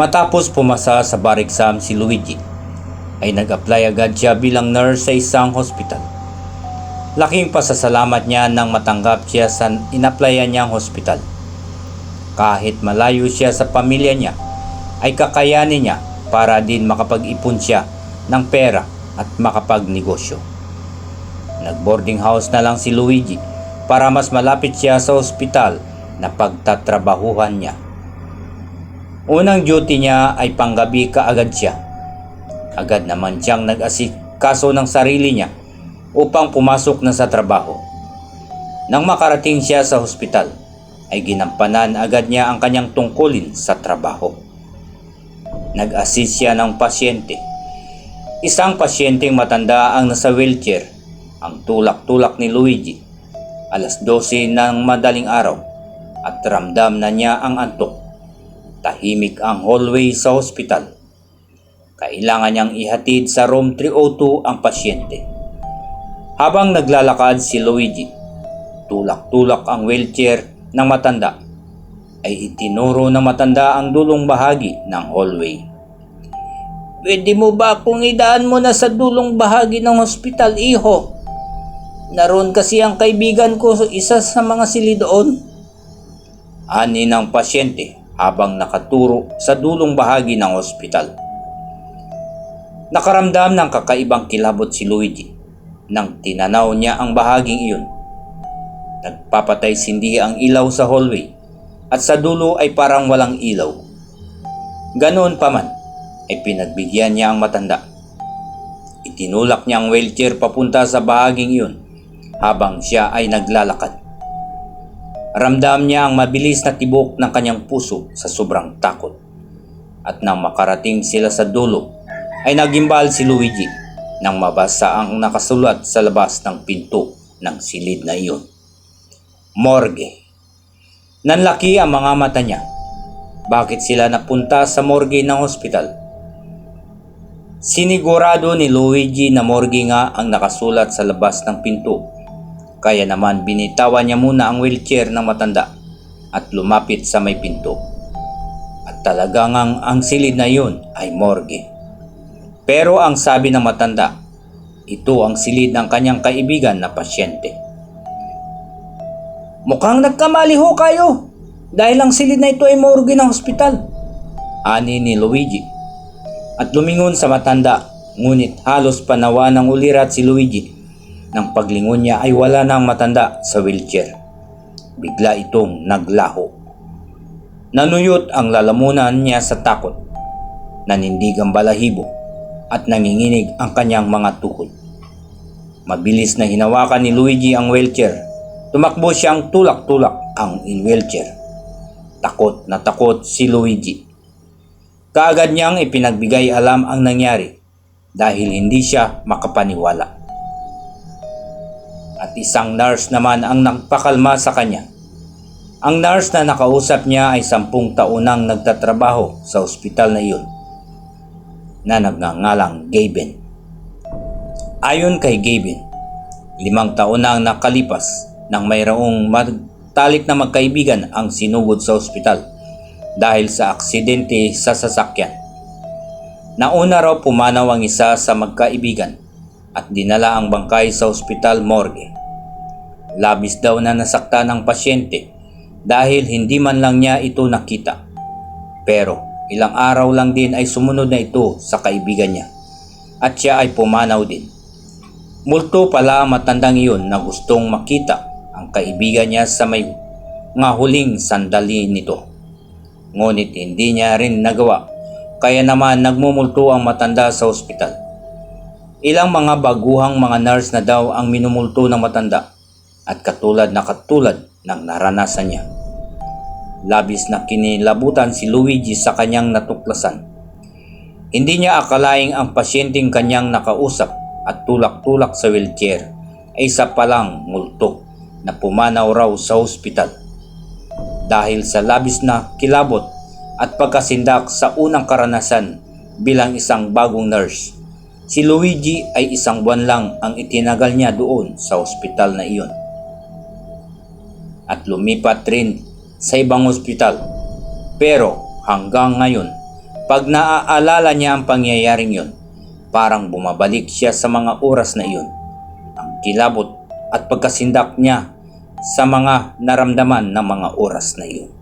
Matapos pumasa sa bar exam si Luigi, ay nag-apply agad siya bilang nurse sa isang hospital. Laking pasasalamat niya nang matanggap siya sa inaplayan niyang hospital. Kahit malayo siya sa pamilya niya, ay kakayanin niya para din makapag-ipon siya ng pera at makapagnegosyo. Nag-boarding house na lang si Luigi para mas malapit siya sa ospital na pagtatrabahuhan niya. Unang duty niya ay panggabi kaagad siya. Agad naman siyang nag-asikaso ng sarili niya upang pumasok na sa trabaho. Nang makarating siya sa hospital, ay ginampanan agad niya ang kanyang tungkulin sa trabaho. Nag-assist siya ng pasyente. Isang pasyenteng matanda ang nasa wheelchair, ang tulak-tulak ni Luigi. Alas 12 ng madaling araw at ramdam na niya ang antok. Tahimik ang hallway sa hospital. Kailangan niyang ihatid sa room 302 ang pasyente. Habang naglalakad si Luigi, tulak-tulak ang wheelchair ng matanda ay itinuro ng matanda ang dulong bahagi ng hallway. Pwede mo ba kung idaan mo na sa dulong bahagi ng hospital, iho? Naroon kasi ang kaibigan ko isa sa mga sili doon. Ani ng pasyente habang nakaturo sa dulong bahagi ng ospital. Nakaramdam ng kakaibang kilabot si Luigi nang tinanaw niya ang bahaging iyon. Nagpapatay sindi ang ilaw sa hallway at sa dulo ay parang walang ilaw. Ganoon pa man ay pinagbigyan niya ang matanda. Itinulak niya ang wheelchair papunta sa bahaging iyon habang siya ay naglalakad. Ramdam niya ang mabilis na tibok ng kanyang puso sa sobrang takot. At nang makarating sila sa dulo, ay nagimbal si Luigi nang mabasa ang nakasulat sa labas ng pinto ng silid na iyon. Morgue. Nanlaki ang mga mata niya. Bakit sila napunta sa morgue ng hospital? Sinigurado ni Luigi na morgue nga ang nakasulat sa labas ng pinto kaya naman binitawan niya muna ang wheelchair ng matanda at lumapit sa may pinto. At talagang ang, ang silid na yun ay morgue. Pero ang sabi ng matanda, ito ang silid ng kanyang kaibigan na pasyente. Mukhang nagkamali ho kayo dahil ang silid na ito ay morgue ng hospital. Ani ni Luigi. At lumingon sa matanda ngunit halos panawa ng ulirat si Luigi nang paglingon niya ay wala nang matanda sa wheelchair. Bigla itong naglaho. Nanuyot ang lalamunan niya sa takot. Nanindig ang balahibo at nanginginig ang kanyang mga tuhod. Mabilis na hinawakan ni Luigi ang wheelchair. Tumakbo siyang tulak-tulak ang in-wheelchair. Takot na takot si Luigi. Kaagad niyang ipinagbigay alam ang nangyari dahil hindi siya makapaniwala at isang nurse naman ang nagpakalma sa kanya. Ang nurse na nakausap niya ay sampung taunang nagtatrabaho sa ospital na iyon na nagngangalang Gaben. Ayon kay Gaben, limang taon na ang nakalipas nang mayroong magtalik na magkaibigan ang sinugod sa ospital dahil sa aksidente sa sasakyan. Nauna raw pumanaw ang isa sa magkaibigan at dinala ang bangkay sa ospital morgue. Labis daw na nasakta ng pasyente dahil hindi man lang niya ito nakita. Pero ilang araw lang din ay sumunod na ito sa kaibigan niya at siya ay pumanaw din. Multo pala ang matandang iyon na gustong makita ang kaibigan niya sa may nga huling sandali nito. Ngunit hindi niya rin nagawa kaya naman nagmumulto ang matanda sa ospital. Ilang mga baguhang mga nurse na daw ang minumulto ng matanda at katulad na katulad ng naranasan niya. Labis na kinilabutan si Luigi sa kanyang natuklasan. Hindi niya akalaing ang pasyenteng kanyang nakausap at tulak-tulak sa wheelchair ay isa palang multo na pumanaw raw sa ospital. Dahil sa labis na kilabot at pagkasindak sa unang karanasan bilang isang bagong nurse Si Luigi ay isang buwan lang ang itinagal niya doon sa ospital na iyon. At lumipat rin sa ibang ospital. Pero hanggang ngayon Pag naaalala niya ang pangyayaring yun, parang bumabalik siya sa mga oras na iyon. Ang kilabot at pagkasindak niya sa mga naramdaman ng mga oras na iyon.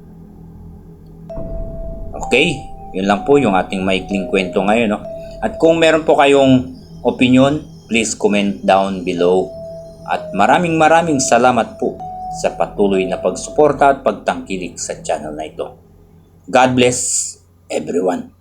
Okay, yun lang po yung ating maikling kwento ngayon. No? At kung meron po kayong opinion, please comment down below. At maraming maraming salamat po sa patuloy na pagsuporta at pagtangkilik sa channel na ito. God bless everyone.